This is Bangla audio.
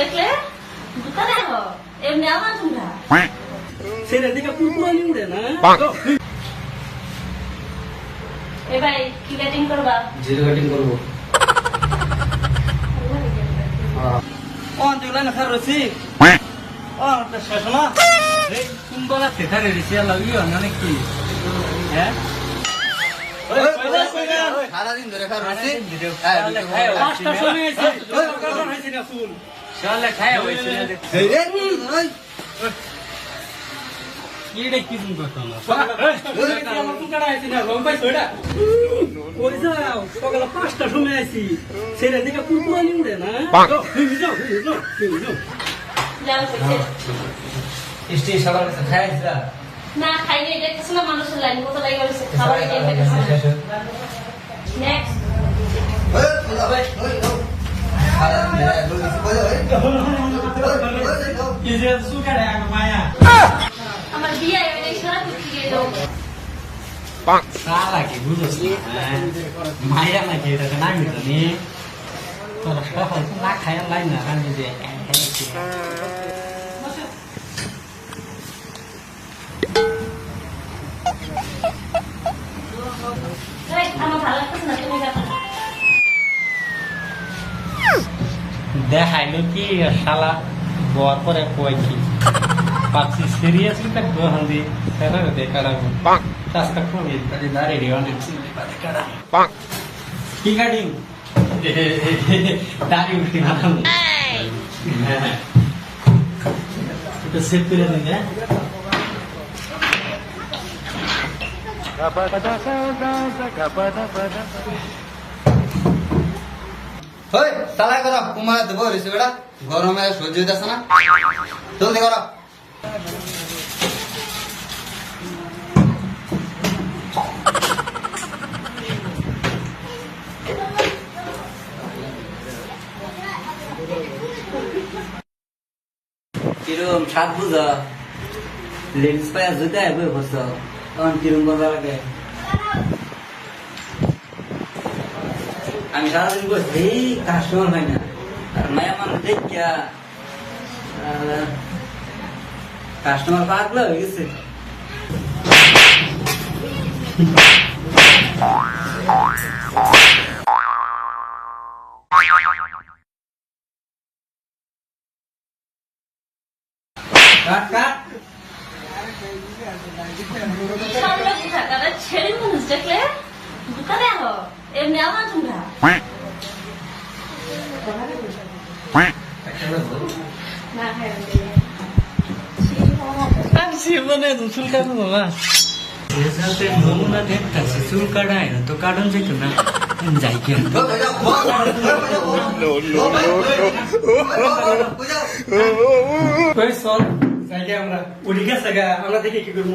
দেখলে? দোকানে আহ এমনি আমার তোমরা ছেলে দিকে কুকুরানি উড়ে না? এ ভাই কি ব্যাটিং করবা? জিরো কাটিং করব। অন দিলা না রসি? অন তা শেষ না? এই কুম্বলা থেথারে রেসি লাগিও না নাকি হ্যাঁ? সারাদিন ধরে খাওয়া রয়েছে খায় হয়েছে না কি ওই যাও সকালে পাঁচটা সময় আছি ছেলে দিকে কুকুরানি উড়ে না? যাও যাও যাও যাও। যাও সবার কাছে খাইছ না? খাই নাই দেখতেছ না মানুষের লাইন কত লাগে গেছে খাবার দিয়ে নেক্সট কি আমার বিয়ে সারা কুকি দিয়ে দাও সালা কি বুঝছ মায়া নাকি এটা না আমি তো নি। তোর সকাল না খায় লাইন না আমি যে এই, আমার ভালো লাগতেছে না তুমি দেখাইলো কি শালা বর পরে কই কি পাচ্ছি সিরিয়াসলি তা গ্রহণ দি সেটা দেখা রাখব টাস্কা খুবই তাহলে দাঁড়িয়ে রিওয়ান কি কাটিং? দাঁড়িয়ে উঠি না হ্যাঁ এটা সেভ করে দিন হ্যাঁ? হই সালাই কর, কুমার দেবো রয়েছে বেটা গরমে সহ্য হইতেছে কিরম সাত বুঝা? লেন্স পায়া যদি আইবই বস। তখন কিরম বলা লাগে? আমি সারাদিন বসে এই কাস্টমার হয় না? আর মায়া মানুষ দেখিয়া কাস্টমার পাগলা হয়ে গেছে। ছেলে মানুষ দেখলে দোকানে এমনি আমার তোমরা জীবনে চুল কাটবো বাবা রেজাল্টে নমুনা দেখতেছি চুল কাটায় না তো কাটন যেত না যাই কে কই চল যাই আমরা উঠি গেছে আমরা দেখি কি করব।